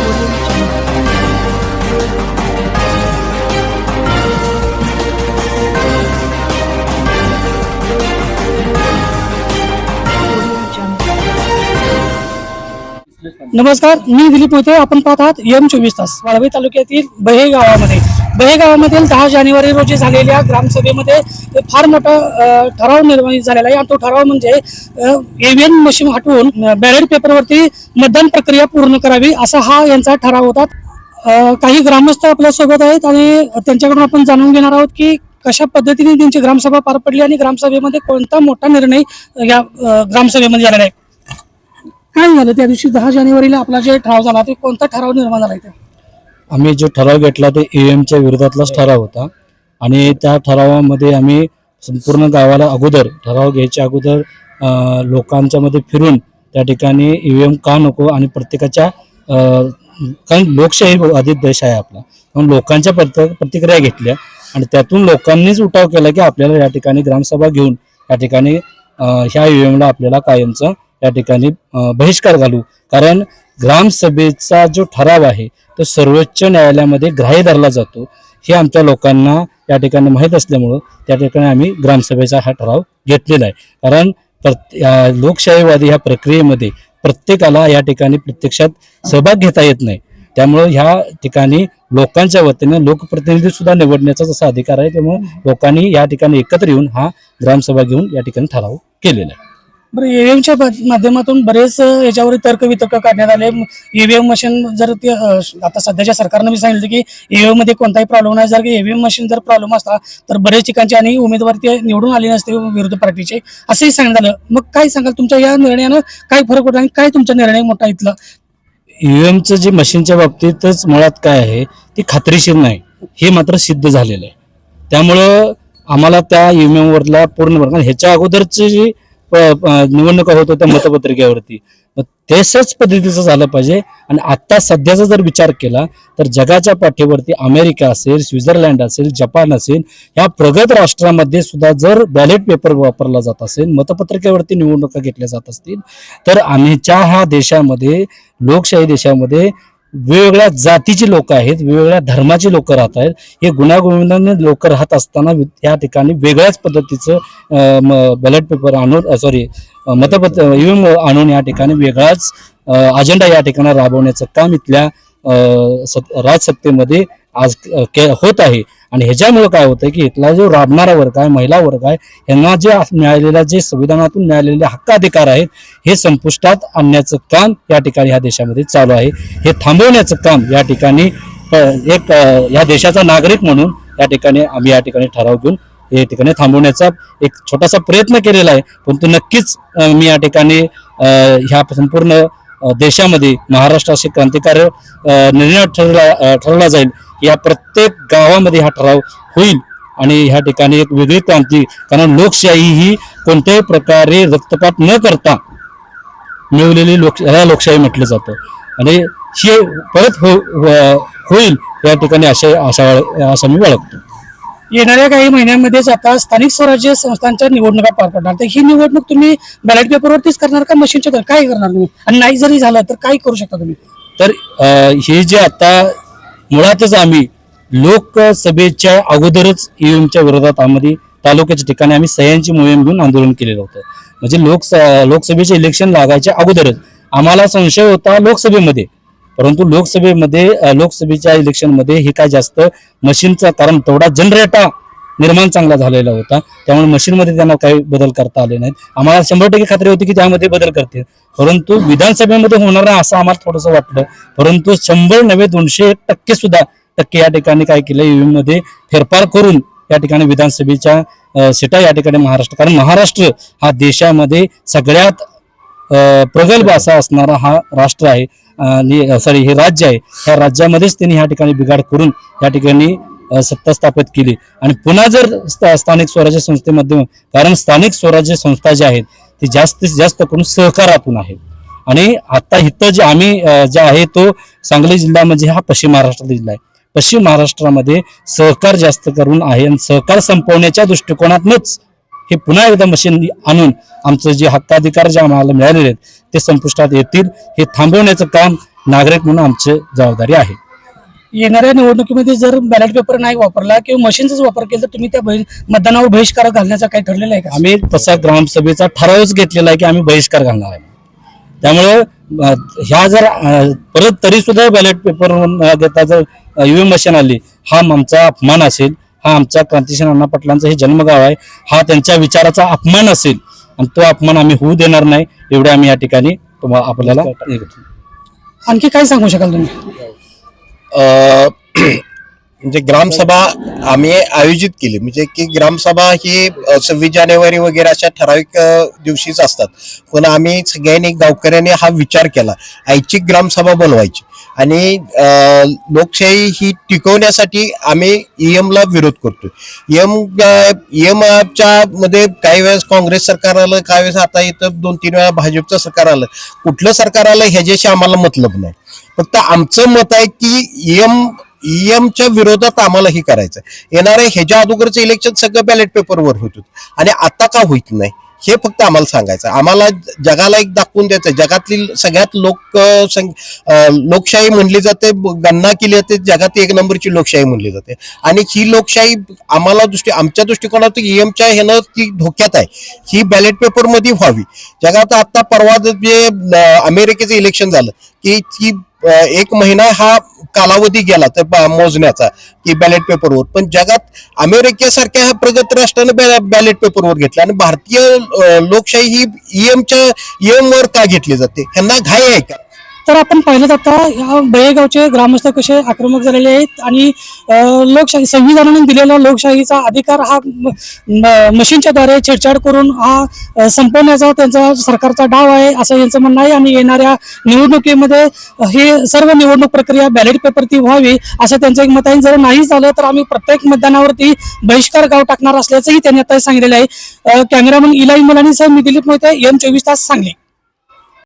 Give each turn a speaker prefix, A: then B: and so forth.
A: Thank you. नमस्कार मी दिलीप मोहिते आपण पाहत आहात एम चोवीस तास. वाळवे तालुक्यातील बहे गावामध्ये बहे गावामधील दहा जानेवारी रोजी झालेल्या ग्रामसभेमध्ये फार मोठा ठराव निर्माण झालेला आहे. आणि तो ठराव म्हणजे एव्हीएम मशीन हटवून बॅलेट पेपरवरती मतदान प्रक्रिया पूर्ण करावी असा हा यांचा ठराव होता. काही ग्रामस्थ आपल्यासोबत आहेत आणि त्यांच्याकडून आपण जाणून घेणार आहोत की कशा पद्धतीने त्यांची ग्रामसभा पार पडली आणि ग्रामसभेमध्ये कोणता मोठा निर्णय या ग्रामसभेमध्ये झालेला आहे. काय झालं त्या दिवशी दहा जानेवारीला आपला जे ठराव झाला ते कोणता ठराव निर्माण झाला इथे?
B: आम्ही जो ठराव घेतला ते ईव्हीएमच्या विरोधातलाच ठराव होता. आणि त्या ठरावामध्ये आम्ही संपूर्ण गावाला अगोदर ठराव घ्यायच्या अगोदर लोकांच्या मध्ये फिरून त्या ठिकाणी ईव्हीएम का नको आणि प्रत्येकाच्या कारण लोकशाही हो, अधिक देश आहे आपला. म्हणून लोकांच्या प्रतिक्रिया घेतल्या आणि त्यातून लोकांनीच उठाव केला की आपल्याला या ठिकाणी ग्रामसभा घेऊन या ठिकाणी ह्या ईव्हीएमला आपल्याला कायमचं या ठिकाणी बहिष्कार घालू. कारण ग्रामसभेचा जो ठराव आहे तो सर्वोच्च न्यायालयामध्ये ग्राह्य धरला जातो. हे आमच्या लोकांना या ठिकाणी माहीत असल्यामुळं त्या ठिकाणी आम्ही ग्रामसभेचा हा ठराव घेतलेला आहे. कारण प्रत- लोकशाहीवादी ह्या प्रक्रियेमध्ये प्रत्येकाला या ठिकाणी प्रत्यक्षात सहभाग घेता येत नाही. त्यामुळं ह्या ठिकाणी लोकांच्या वतीने लोकप्रतिनिधी सुद्धा निवडण्याचा जसा अधिकार आहे त्यामुळे लोकांनी या ठिकाणी एकत्र येऊन हा ग्रामसभा घेऊन या ठिकाणी ठराव केलेला आहे.
A: बरं ईव्हीएमच्या माध्यमातून बरेच याच्यावर तर्क वितर्क काढण्यात आले. ईव्हीएम मशीन जर ते आता सध्याच्या सरकारनं मी सांगितलं की ईव्हीएममध्ये कोणताही प्रॉब्लेम नाही. जर ईव्हीएम मशीन जर प्रॉब्लेम असता तर बरेच ठिकाणचे आणि उमेदवार ते निवडून आले नसते विरोधी पार्टीचे असंही सांगण्यात आलं. मग काय सांगाल? तुमच्या या निर्णयानं काय फरक पडला आणि काय तुमचा निर्णय मोठा इथला?
B: ईव्हीएमचं जे मशीनच्या बाबतीतच मुळात काय आहे ती खात्रीशीर नाही. हे मात्र सिद्ध झालेलं आहे. त्यामुळं आम्हाला त्या ईव्हीएमवरला पूर्ण ह्याच्या अगोदरची जी निवडणुका होत होत्या मतपत्रिकेवरती. मग तसंच पद्धतीचं झालं पाहिजे. आणि आता सध्याचा जर विचार केला तर जगाच्या पाठीवरती अमेरिका असेल स्वित्झर्लंड असेल जपान असेल या प्रगत राष्ट्रामध्ये सुद्धा जर बॅलेट पेपर वापरला जात असेल मतपत्रिकेवरती निवडणुका घेतल्या जात असतील तर आम्हीच्या ह्या देशामध्ये लोकशाही देशामध्ये वेगवेगळ्या जातीची लोक आहेत वेगवेगळ्या धर्माची लोक राहत आहेत हे गुन्हागोविंदाने लोक राहत असताना वि- या ठिकाणी वेगळ्याच पद्धतीचं बॅलेट पेपर आणून सॉरी मतपत्र ईव्हीएम आणून या ठिकाणी वेगळाच अजेंडा या ठिकाणी राबवण्याचं काम इथल्या सत- राजसत्तेमध्ये आज के- होत आहे. आणि ह्याच्यामुळे काय होतं की इथला जो राबणारा वर्ग आहे महिला वर्ग आहे यांना जे मिळालेला जे संविधानातून मिळालेले हक्क अधिकार आहेत हे संपुष्टात आणण्याचं काम या ठिकाणी ह्या देशामध्ये चालू आहे. हे थांबवण्याचं काम या ठिकाणी एक या देशाचा नागरिक म्हणून या ठिकाणी आम्ही या ठिकाणी ठराव घेऊन या ठिकाणी थांबवण्याचा एक छोटासा प्रयत्न केलेला आहे. परंतु नक्कीच मी या ठिकाणी ह्या संपूर्ण देशामध्ये महाराष्ट्राचे क्रांतिकारक निर्णय ठरला ठरला ठरवला जाईल. या प्रत्येक गावामध्ये हा ठराव होईल आणि ह्या ठिकाणी एक वेगळी क्रांती कारण लोकशाही ही कोणत्याही प्रकारे रक्तपात न करता मिळवलेली लोक ह्याला लोकशाही म्हटलं जातं. आणि हे परत हो होईल या ठिकाणी अशा आशा असं मी बाळगतो
A: येणाऱ्या काही महिन्यांमध्येच आता स्थानिक स्वराज्य संस्थांच्या निवडणुका पार पडणार. तर ही निवडणूक तुम्ही बॅलेट पेपरवरतीच करणार का मशीनच्या तर काय करणार तुम्ही? आणि नाही जरी झालं तर काय करू शकता तुम्ही?
B: तर हे जे आता मुळातच आम्ही लोकसभेच्या अगोदरच ईव्हीएमच्या विरोधात आम्ही तालुक्याच्या ठिकाणी आम्ही सह्यांची मोहीम घेऊन आंदोलन केलेलं होतं. म्हणजे लोकस लोकसभेचे इलेक्शन लागायच्या अगोदरच आम्हाला संशय होता लोकसभेमध्ये. परंतु लोकसभेमध्ये लोकसभेच्या इलेक्शनमध्ये हे काय जास्त मशीनचा कारण तेवढा जनरेटा निर्माण चांगला झालेला होता. त्यामुळे मशीनमध्ये त्यांना काही बदल करता आले नाहीत. आम्हाला शंभर टक्के खात्री होती की त्यामध्ये बदल करतील. परंतु विधानसभेमध्ये होणार नाही असं आम्हाला थोडंसं वाटलं. परंतु शंभर नव्हे दोनशे टक्के सुद्धा टक्के या ठिकाणी काय केलं ईव्हीएममध्ये फेरफार करून या ठिकाणी विधानसभेच्या सीटा या ठिकाणी महाराष्ट्र कारण महाराष्ट्र हा देशामध्ये सगळ्यात प्रगल्भ असा असणारा हा राष्ट्र आहे. सॉरी हे राज्य आहे. ह्या राज्यामध्येच त्यांनी ह्या ठिकाणी बिघाड करून या ठिकाणी सत्ता स्थापित केली. आणि पुन्हा जर स्थानिक स्वराज्य संस्थेमध्ये कारण स्थानिक स्वराज्य संस्था ज्या आहेत ती जास्तीत जास्त करून सहकारातून आहेत. आणि आता इथं जे आम्ही जे आहे तो सांगली जिल्हा म्हणजे हा पश्चिम महाराष्ट्राचा जिल्हा आहे. पश्चिम महाराष्ट्रामध्ये सहकार जास्त करून आहे आणि सहकार संपवण्याच्या दृष्टिकोनातूनच हे पुन्हा एकदा मशीन आणून आमचं जे हक्काधिकार जे आम्हाला मिळालेले आहेत ते संपुष्टात येतील. हे थांबवण्याचं काम नागरिक म्हणून आमची जबाबदारी आहे.
A: येणाऱ्या निवडणुकीमध्ये जर बॅलेट पेपर नाही वापरला किंवा मशीनचाच वापर केला तर तुम्ही त्या बहि- मतदानावर बहिष्कार घालण्याचा काही ठरलेलं आहे का?
B: आम्ही तसा ग्रामसभेचा ठरावच घेतलेला आहे की आम्ही बहिष्कार घालणार आहे. त्यामुळे ह्या जर परत तरी सुद्धा बॅलेट पेपर देता जर ईव्हीएम मशीन आली हा आमचा अपमान असेल. हा आमचा क्रांतिशील अण्णा पाटलांचं हे जन्मगाव आहे. हा त्यांच्या विचाराचा अपमान असेल आणि तो अपमान आम्ही होऊ देणार नाही एवढे आम्ही या ठिकाणी आपल्याला.
A: आणखी काय सांगू शकाल तुम्ही?
C: अ, म्हणजे ग्रामसभा आम्ही आयोजित केली. म्हणजे की ग्रामसभा ही सव्वीस जानेवारी वगैरे अशा ठराविक दिवशीच असतात. पण आम्ही सगळ्यांनी गावकऱ्यांनी हा विचार केला. ऐच्छिक ग्रामसभा बनवायची. आणि लोकशाही ही टिकवण्यासाठी आम्ही ईएमला विरोध करतो एम ईएमच्या मध्ये काही वेळेस काँग्रेस सरकार आलं काही वेळेस आता इथं दोन तीन वेळा भाजपचं सरकार आलं. कुठलं सरकार आलं ह्याच्याशी आम्हाला मतलब नाही. फक्त आमचं मत आहे की एम ईएमच्या विरोधात आम्हालाही करायचं येणारे ह्याच्या अगोदरचं इलेक्शन सगळं बॅलेट पेपरवर होत होतं. आणि आता का होत नाही? हे फक्त आम्हाला सांगायचं आम्हाला जगाला एक दाखवून द्यायचं आहे. जगातील सगळ्यात लोक सं- लोकशाही म्हणली जाते गणना केली जाते जगात एक नंबरची लोकशाही म्हणली जाते. आणि ही लोकशाही आम्हाला दृष्टी आमच्या दृष्टिकोनातून ईएमच्या ह्यानं ती धोक्यात आहे. ही बॅलेट पेपरमध्ये व्हावी. जगात आता परवा जे अमेरिकेचं इलेक्शन झालं की ती एक महिना हा कालावधी गेला तर मोजण्याचा की बॅलेट पेपरवर पण जगात अमेरिकेसारख्या ह्या प्रगत राष्ट्राने बॅलेट पेपरवर घेतला आणि भारतीय लोकशाही ही ईएमच्या ईएमवर का घेतली जाते? ह्यांना घाई आहे का?
A: तर आपण पाहिलं आता या बेळेगावचे ग्रामस्थ कसे आक्रमक झालेले आहेत आणि लोकशाही संविधानाने दिलेला लोकशाहीचा अधिकार हा म- मशीनच्या द्वारे छेडछाड करून हा संपवण्याचा त्यांचा सरकारचा डाव आहे असं यांचं म्हणणं आहे. आणि येणाऱ्या निवडणुकीमध्ये हे सर्व निवडणूक प्रक्रिया बॅलेट पेपरती व्हावी असं त्यांचं एक मत आहे. जर नाही झालं तर आम्ही प्रत्येक मतदानावरती बहिष्कार गाव टाकणार असल्याचंही त्यांनी आता सांगितलेलं आहे. कॅमेरामन इलाई मुलानी सह मी दिलीप मोहिते एम चोवीस तास सांगली.